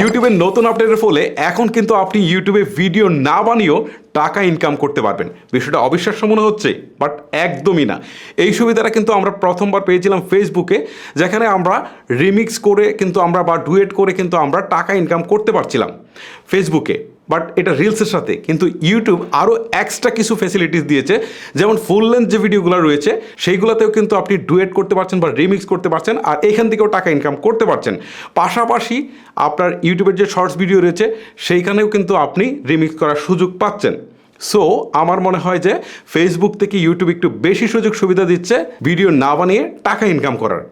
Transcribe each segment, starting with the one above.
ইউটিউবের নতুন আপডেটের ফলে এখন কিন্তু আপনি ইউটিউবে ভিডিও না বানিয়েও টাকা ইনকাম করতে পারবেন। বিষয়টা অবিশ্বাস্য মনে হচ্ছে বাট একদমই না। এই সুবিধাটা কিন্তু আমরা প্রথমবার পেয়েছিলাম ফেসবুকে যেখানে আমরা রিমিক্স করে কিন্তু আমরা বা ডুয়েট করে কিন্তু আমরা টাকা ইনকাম করতে পারছিলাম ফেসবুকে বাট এটা রিলসের সাথে। কিন্তু ইউটিউব আরও এক্সট্রা কিছু ফেসিলিটিস দিয়েছে। যেমন ফুল লেন্থ যে ভিডিওগুলো রয়েছে, সেইগুলোতেও কিন্তু আপনি ডুয়েট করতে পারছেন বা রিমিক্স করতে পারছেন আর এখান থেকেও টাকা ইনকাম করতে পারছেন। পাশাপাশি আপনার ইউটিউবের যে শর্টস ভিডিও রয়েছে, সেইখানেও কিন্তু আপনি রিমিক্স করার সুযোগ পাচ্ছেন। সো আমার মনে হয় যে ফেসবুক থেকে ইউটিউব একটু বেশি সুযোগ সুবিধা দিচ্ছে ভিডিও না বানিয়ে টাকা ইনকাম করার।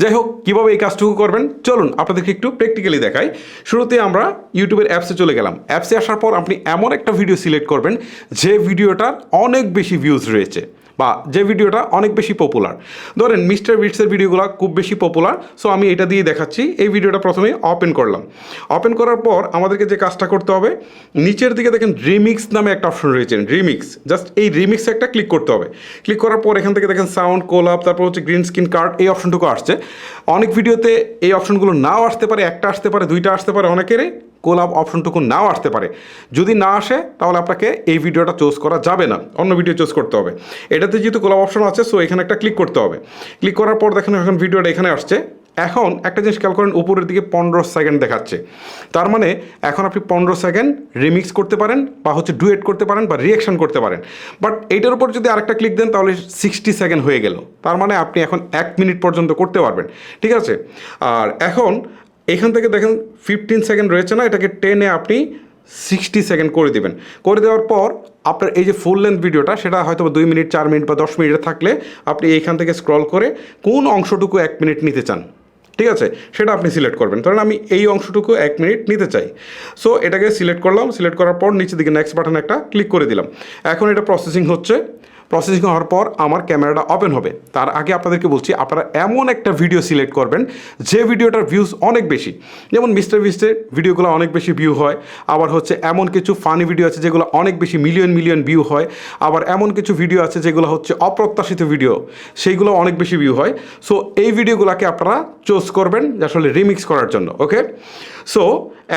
যাই হোক, কীভাবে এই কাজটুকু করবেন? চলুন, আপনাদেরকে একটু প্র্যাকটিক্যালি দেখাই। শুরুতে আমরা ইউটিউবের অ্যাপসে চলে গেলাম। অ্যাপসে আসার পর আপনি এমন একটা ভিডিও সিলেক্ট করবেন, যে ভিডিওটার অনেক বেশি ভিউজ রয়েছে। বা যে ভিডিওটা অনেক বেশি পপুলার ধরেন মিস্টার বিটসের ভিডিওগুলো খুব বেশি পপুলার সো আমি এটা দিয়ে দেখাচ্ছি। এই ভিডিওটা প্রথমে ওপেন করলাম। ওপেন করার পর আমাদেরকে যে কাজটা করতে হবে, নিচের দিকে দেখেন রিমিক্স নামে একটা অপশন রয়েছে রিমিক্স জাস্ট এই রিমিক্স একটা ক্লিক করতে হবে। ক্লিক করার পর এখান থেকে দেখেন সাউন্ড কোলাপ তারপর হচ্ছে গ্রিন স্ক্রিন কার্ড এই অপশনটুকু আসছে। অনেক ভিডিওতে এই অপশনগুলো নাও আসতে পারে, একটা আসতে পারে, দুইটা আসতে পারে অনেকেরই। কোলাপ অপশনটুকু নাও আসতে পারে। যদি না আসে, তাহলে আপনাকে এই ভিডিওটা চুজ করা যাবে না। অন্য ভিডিও চুজ করতে হবে। এটাতে যেহেতু কোলাপ অপশন আছে সো এখানে একটা ক্লিক করতে হবে। ক্লিক করার পর দেখেন এখন ভিডিওটা এখানে আসছে। এখন একটা জিনিস খেয়াল করেন, উপরের দিকে পনেরো সেকেন্ড দেখাচ্ছে। তার মানে এখন আপনি পনেরো সেকেন্ড রিমিক্স করতে পারেন বা হচ্ছে ডুয়েট করতে পারেন বা রিয়াকশন করতে পারেন। বাট এইটার উপর যদি আরেকটা ক্লিক দেন, তাহলে সিক্সটি সেকেন্ড হয়ে গেল। তার মানে আপনি এখন এক মিনিট পর্যন্ত করতে পারবেন। ঠিক আছে? আর এখন এখান থেকে দেখেন ফিফটিন সেকেন্ড রয়েছে না, এটাকে টেনে আপনি সিক্সটি সেকেন্ড করে দেবেন। করে দেওয়ার পর আপনার এই যে ফুল লেন্থ ভিডিওটা সেটা হয়তো দুই মিনিট, চার মিনিট বা দশ মিনিটে থাকলে আপনি এইখান থেকে স্ক্রল করে কোন অংশটুকু এক মিনিট নিতে চান, ঠিক আছে? সেটা আপনি সিলেক্ট করবেন। ধরেন আমি এই অংশটুকু এক মিনিট নিতে চাই। সো এটাকে সিলেক্ট করলাম সিলেক্ট করার পর নিচের দিকে নেক্সট বাটন একটা ক্লিক করে দিলাম। এখন এটা প্রসেসিং হচ্ছে। প্রসেসিং হওয়ার পর আমার ক্যামেরাটা ওপেন হবে। তার আগে আপনাদেরকে বলছি, আপনারা এমন একটা ভিডিও সিলেক্ট করবেন, যে ভিডিওটার ভিউজ অনেক বেশি। যেমন মিস্টার বিস্টের ভিডিওগুলো অনেক বেশি ভিউ হয়, আবার হচ্ছে এমন কিছু ফানি ভিডিও আছে যেগুলো অনেক বেশি মিলিয়ন মিলিয়ন ভিউ হয়, আবার এমন কিছু ভিডিও আছে যেগুলো হচ্ছে অপ্রত্যাশিত ভিডিও সেইগুলো অনেক বেশি ভিউ হয়। সো এই ভিডিওগুলোকে আপনারা চুজ করবেন আসলে রিমিক্স করার জন্য ওকে সো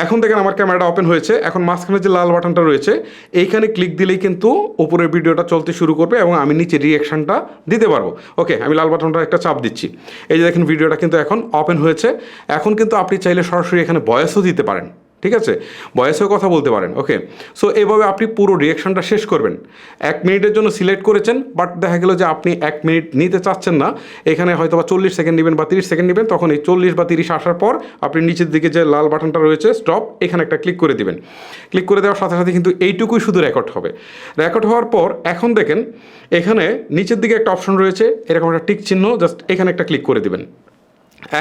এখন দেখেন আমার ক্যামেরাটা ওপেন হয়েছে। এখন মাঝখানে যে লাল বাটনটা রয়েছে, এইখানে ক্লিক দিলেই কিন্তু উপরের ভিডিওটা চলতে শুরু করবে এবং আমি নিচে রিয়াকশানটা দিতে পারব। ওকে আমি লাল বাটনটা একটা চাপ দিচ্ছি। এই যে দেখেন ভিডিওটা কিন্তু এখন ওপেন হয়েছে। এখন কিন্তু আপনি চাইলে সরাসরি এখানে ভয়েসও দিতে পারেন। ঠিক আছে? বয়সেও কথা বলতে পারেন ওকে সো এইভাবে আপনি পুরো রিয়াকশানটা শেষ করবেন। এক মিনিটের জন্য সিলেক্ট করেছেন বাট দেখা গেল যে আপনি এক মিনিট নিতে চাচ্ছেন না। এখানে হয়তো বা চল্লিশ সেকেন্ড নেবেন বা তিরিশ সেকেন্ড নেবেন, তখন এই চল্লিশ বা তিরিশ আসার পর আপনি নিচের দিকে যে লাল বাটনটা রয়েছে স্টপ এখানে একটা ক্লিক করে দিবেন। ক্লিক করে দেওয়ার সাথে সাথে কিন্তু এইটুকুই শুধু রেকর্ড হবে। রেকর্ড হওয়ার পর, এখন দেখেন, এখানে নিচের দিকে একটা অপশন রয়েছে, এরকম একটা টিক চিহ্ন জাস্ট এখানে একটা ক্লিক করে দিবেন।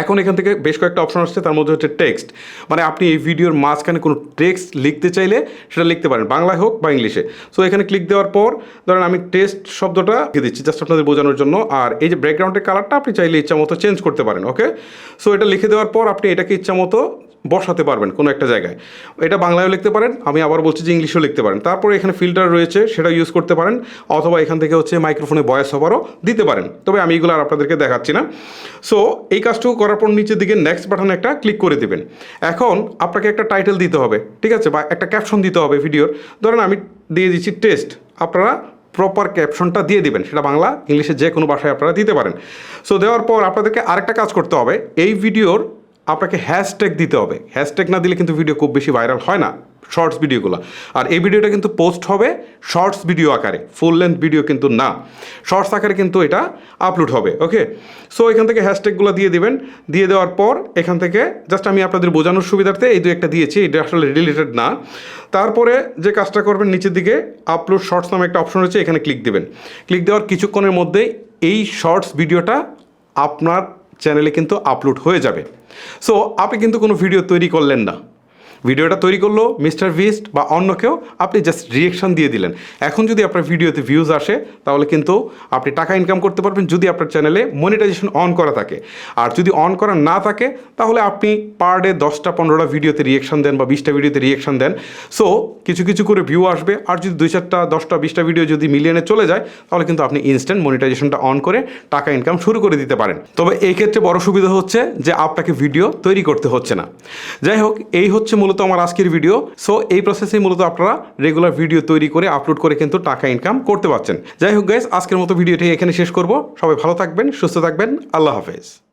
এখন এখান থেকে বেশ কয়েকটা অপশন আসছে, তার মধ্যে হচ্ছে টেক্সট মানে আপনি এই ভিডিওর মাঝখানে কোনো টেক্সট লিখতে চাইলে সেটা লিখতে পারেন, বাংলায় হোক বা ইংলিশে। সো এখানে ক্লিক দেওয়ার পর, ধরেন আমি টেস্ট শব্দটা লিখে দিচ্ছি জাস্ট আপনাদের বোঝানোর জন্য। আর এই যে ব্যাকগ্রাউন্ডের কালারটা আপনি চাইলে ইচ্ছা মতো চেঞ্জ করতে পারেন ওকে সো এটা লিখে দেওয়ার পর আপনি এটাকে ইচ্ছা মতো বসাতে পারবেন কোনো একটা জায়গায়। এটা বাংলায়ও লিখতে পারেন, আমি আবার বলছি যে ইংলিশেও লিখতে পারেন। তারপরে এখানে ফিল্টার রয়েছে সেটা ইউজ করতে পারেন, অথবা এখান থেকে হচ্ছে মাইক্রোফোনে ভয়েস ওভারও দিতে পারেন। তবে আমি এগুলো আর আপনাদেরকে দেখাচ্ছি না। সো এই কাজটুকু করার পর নিচের দিকে নেক্সট বাটনে একটা ক্লিক করে দেবেন। এখন আপনাকে একটা টাইটেল দিতে হবে, ঠিক আছে? বা একটা ক্যাপশন দিতে হবে ভিডিওর ধরেন আমি দিয়ে দিচ্ছি টেস্ট আপনারা প্রপার ক্যাপশনটা দিয়ে দিবেন। সেটা বাংলা, ইংলিশে যে কোনো ভাষায় আপনারা দিতে পারেন। সো দেওয়ার পর আপনাদেরকে আরেকটা কাজ করতে হবে। এই ভিডিওর আপনাকে হ্যাশট্যাগ দিতে হবে। হ্যাশট্যাগ না দিলে কিন্তু ভিডিও খুব বেশি ভাইরাল হয় না শর্টস ভিডিওগুলো আর এই ভিডিওটা কিন্তু পোস্ট হবে শর্টস ভিডিও আকারে ফুল লেন্থ ভিডিও কিন্তু না। শর্টস আকারে কিন্তু এটা আপলোড হবে ওকে সো এখান থেকে হ্যাশট্যাগুলো দিয়ে দিবেন। দিয়ে দেওয়ার পর এখান থেকে জাস্ট আমি আপনাদের বোঝানোর সুবিধার্থে এই দু একটা দিয়েছি, এটা আসলে রিলেটেড না। তারপরে যে কাজটা করবেন নিচের দিকে আপলোড শর্টস নামে একটা অপশন রয়েছে, এখানে ক্লিক দেবেন। ক্লিক দেওয়ার কিছুক্ষণের মধ্যে এই শর্টস ভিডিওটা আপনার চ্যানেলে কিন্তু আপলোড হয়ে যাবে। সো আপনি কিন্তু কোনো ভিডিও তৈরি করলেন না। ভিডিওটা তৈরি করল মিস্টার ভিস্ট বা অন্য কেউ, আপনি জাস্ট রিয়েকশন দিয়ে দিলেন। এখন যদি আপনার ভিডিওতে ভিউজ আসে, তাহলে কিন্তু আপনি টাকা ইনকাম করতে পারবেন যদি আপনার চ্যানেলে মনিটাইজেশন অন করা থাকে। আর যদি অন করা না থাকে, তাহলে আপনি পার ডে দশটা পনেরোটা ভিডিওতে রিয়েকশন দেন বা বিশটা ভিডিওতে রিয়েকশন দেন। সো কিছু কিছু করে ভিউ আসবে। আর যদি দুই চারটা, দশটা, বিশটা ভিডিও যদি মিলিয়নে চলে যায়, তাহলে কিন্তু আপনি ইনস্ট্যান্ট মনিটাইজেশনটা অন করে টাকা ইনকাম শুরু করে দিতে পারেন। তবে এই ক্ষেত্রে বড় সুবিধা হচ্ছে যে আপনাকে ভিডিও তৈরি করতে হচ্ছে না। যাই হোক, এই হচ্ছে মূলত আমার আজকের ভিডিও সো এই প্রসেসে মূলত আপনারা রেগুলার ভিডিও তৈরি করে আপলোড করে কিন্তু টাকা ইনকাম করতে পারছেন। যাই হোক গাইজ আজকের মতো ভিডিওটি এখানে শেষ করব। সবাই ভালো থাকবেন, সুস্থ থাকবেন। আল্লাহ হাফেজ।